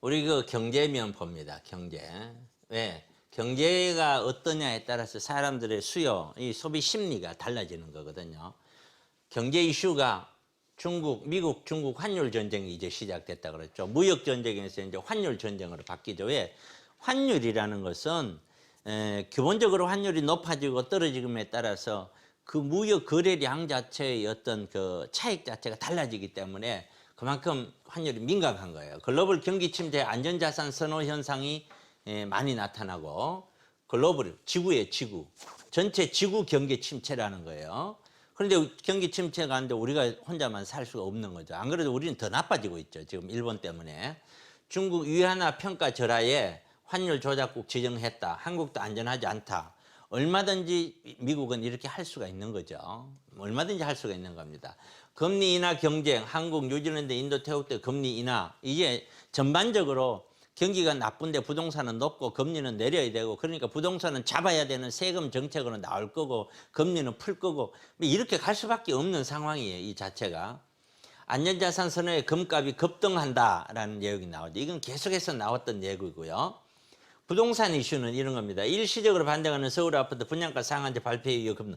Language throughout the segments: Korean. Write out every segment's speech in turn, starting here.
우리 그 경제면 봅니다. 경제. 왜? 경제가 어떠냐에 따라서 사람들의 수요, 이 소비 심리가 달라지는 거거든요. 경제 이슈가 중국, 미국, 중국 환율 전쟁이 이제 시작됐다 그랬죠. 무역 전쟁에서 이제 환율 전쟁으로 바뀌죠. 왜? 환율이라는 것은 에, 기본적으로 환율이 높아지고 떨어짐에 따라서 그 무역 거래량 자체의 어떤 그 차익 자체가 달라지기 때문에 그만큼 환율이 민감한 거예요. 글로벌 경기 침체 안전자산 선호 현상이 에, 많이 나타나고 글로벌 지구의 지구 전체 지구 경기 침체라는 거예요. 그런데 경기 침체가 하는데 우리가 혼자만 살 수가 없는 거죠. 안 그래도 우리는 더 나빠지고 있죠. 지금 일본 때문에. 중국 위안화 평가 절하에 환율 조작국 지정했다. 한국도 안전하지 않다. 얼마든지 미국은 이렇게 할 수가 있는 거죠. 얼마든지 할 수가 있는 겁니다. 금리 인하 경쟁, 한국, 뉴질랜드, 인도, 태국 때 금리 인하 이게 전반적으로 경기가 나쁜데 부동산은 높고 금리는 내려야 되고 그러니까 부동산은 잡아야 되는 세금 정책으로 나올 거고 금리는 풀 거고 뭐 이렇게 갈 수밖에 없는 상황이에요. 이 자체가. 안전자산 선호의 금값이 급등한다라는 내용이 나오죠. 이건 계속해서 나왔던 내용이고요. 부동산 이슈는 이런 겁니다. 일시적으로 반등하는 서울 아파트 분양가 상한제 발표 이후 급등.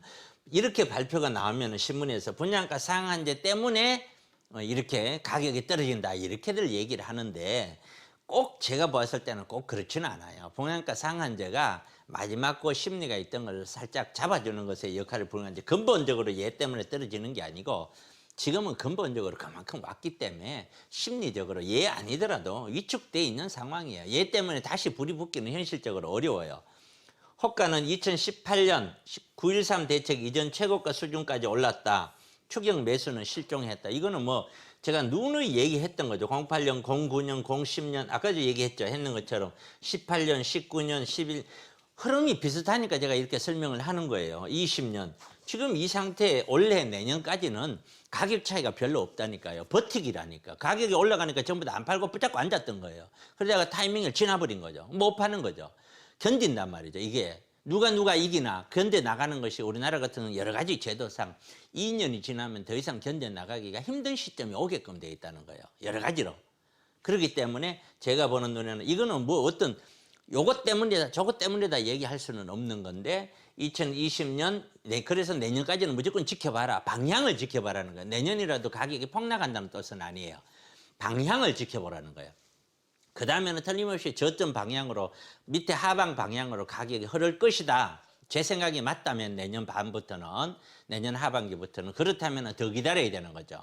이렇게 발표가 나오면 신문에서 분양가 상한제 때문에 어, 이렇게 가격이 떨어진다 이렇게들 얘기를 하는데 꼭 제가 봤을 때는 꼭 그렇지는 않아요. 분양가 상한제가 마지막 그 심리가 있던 걸 살짝 잡아주는 것의 역할을 부르는지 근본적으로 얘 때문에 떨어지는 게 아니고 지금은 근본적으로 그만큼 왔기 때문에 심리적으로 얘 아니더라도 위축돼 있는 상황이에요. 얘 때문에 다시 불이 붙기는 현실적으로 어려워요. 호가는 2018년 9.13 대책 이전 최고가 수준까지 올랐다. 추경 매수는 실종했다. 이거는 뭐 제가 누누이 얘기했던 거죠. 08년, 09년, 010년 아까도 얘기했죠. 했는 것처럼 18년, 19년, 11 흐름이 비슷하니까 제가 이렇게 설명을 하는 거예요. 20년. 지금 이 상태에 올해 내년까지는 가격 차이가 별로 없다니까요. 버티기라니까. 가격이 올라가니까 전부 다 안 팔고 붙잡고 앉았던 거예요. 그러다가 타이밍을 지나버린 거죠. 못 파는 거죠. 견딘단 말이죠. 이게 누가 누가 이기나 견뎌 나가는 것이 우리나라 같은 여러 가지 제도상 2년이 지나면 더 이상 견뎌 나가기가 힘든 시점이 오게끔 돼 있다는 거예요. 여러 가지로. 그렇기 때문에 제가 보는 눈에는 이거는 뭐 어떤 요것 때문이다 저것 때문이다 얘기할 수는 없는 건데 2020년 네 그래서 내년까지는 무조건 지켜봐라. 방향을 지켜봐라는 거예요. 내년이라도 가격이 폭락한다는 뜻은 아니에요. 방향을 지켜보라는 거예요. 그 다음에는 틀림없이 저점 방향으로 밑에 하방 방향으로 가격이 흐를 것이다. 제 생각이 맞다면 내년 반부터는 내년 하반기부터는 그렇다면 더 기다려야 되는 거죠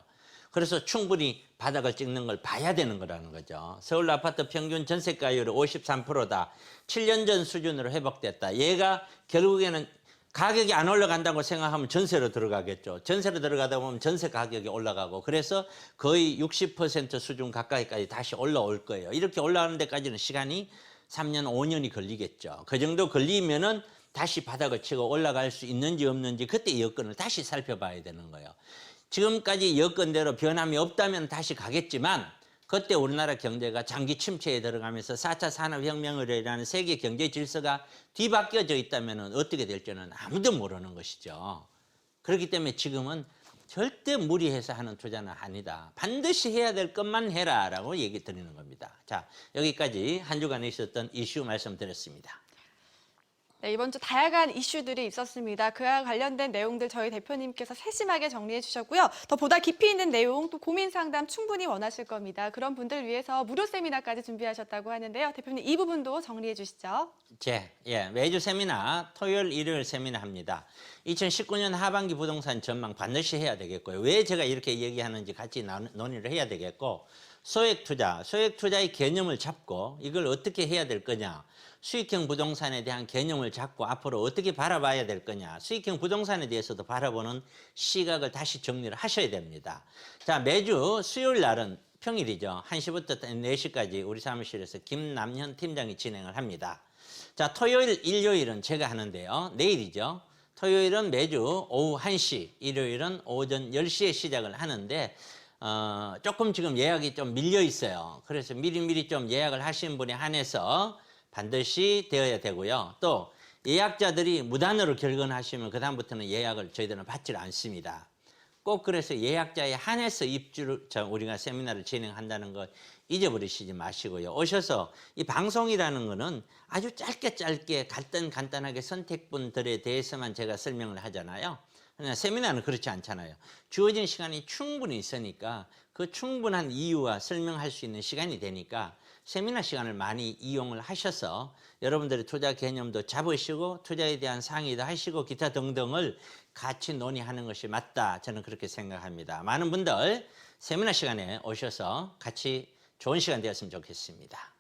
그래서 충분히 바닥을 찍는 걸 봐야 되는 거라는 거죠. 서울 아파트 평균 전세가율이 53%다. 7년 전 수준으로 회복됐다. 얘가 결국에는 가격이 안 올라간다고 생각하면 전세로 들어가겠죠. 전세로 들어가다 보면 전세 가격이 올라가고 그래서 거의 60% 수준 가까이까지 다시 올라올 거예요. 이렇게 올라가는 데까지는 시간이 3년, 5년이 걸리겠죠. 그 정도 걸리면은 다시 바닥을 치고 올라갈 수 있는지 없는지 그때 여건을 다시 살펴봐야 되는 거예요. 지금까지 여건대로 변함이 없다면 다시 가겠지만 그때 우리나라 경제가 장기 침체에 들어가면서 4차 산업혁명을 일하는 세계 경제 질서가 뒤바뀌어져 있다면 어떻게 될지는 아무도 모르는 것이죠. 그렇기 때문에 지금은 절대 무리해서 하는 투자는 아니다. 반드시 해야 될 것만 해라 라고 얘기 드리는 겁니다. 자, 여기까지 한 주간에 있었던 이슈 말씀드렸습니다. 네, 이번 주 다양한 이슈들이 있었습니다. 그와 관련된 내용들 저희 대표님께서 세심하게 정리해 주셨고요. 더 보다 깊이 있는 내용 또 고민 상담 충분히 원하실 겁니다. 그런 분들 위해서 무료 세미나까지 준비하셨다고 하는데요. 대표님 이 부분도 정리해 주시죠. 제, 예, 매주 세미나, 토요일, 일요일 세미나 합니다. 2019년 하반기 부동산 전망 반드시 해야 되겠고요. 왜 제가 이렇게 얘기하는지 같이 나- 논의를 해야 되겠고, 소액 투자, 소액 투자의 개념을 잡고 이걸 어떻게 해야 될 거냐, 수익형 부동산에 대한 개념을 잡고 앞으로 어떻게 바라봐야 될 거냐, 수익형 부동산에 대해서도 바라보는 시각을 다시 정리를 하셔야 됩니다. 자, 매주 수요일 날은 평일이죠. 1시부터 4시까지 우리 사무실에서 김남현 팀장이 진행을 합니다. 자, 토요일, 일요일은 제가 하는데요. 내일이죠. 토요일은 매주 오후 1시, 일요일은 오전 10시에 시작을 하는데, 어, 조금 지금 예약이 좀 밀려 있어요. 그래서 미리미리 좀 예약을 하신 분에 한해서 반드시 되어야 되고요. 또 예약자들이 무단으로 결근하시면 그다음부터는 예약을 저희들은 받질 않습니다. 꼭 그래서 예약자에 한해서 입주를 저 우리가 세미나를 진행한다는 것 잊어버리시지 마시고요. 오셔서 이 방송이라는 거는 아주 짧게 짧게 간단 간단하게 선택분들에 대해서만 제가 설명을 하잖아요. 세미나는 그렇지 않잖아요. 주어진 시간이 충분히 있으니까 그 충분한 이유와 설명할 수 있는 시간이 되니까 세미나 시간을 많이 이용을 하셔서 여러분들의 투자 개념도 잡으시고 투자에 대한 상의도 하시고 기타 등등을 같이 논의하는 것이 맞다. 저는 그렇게 생각합니다. 많은 분들 세미나 시간에 오셔서 같이 좋은 시간 되었으면 좋겠습니다.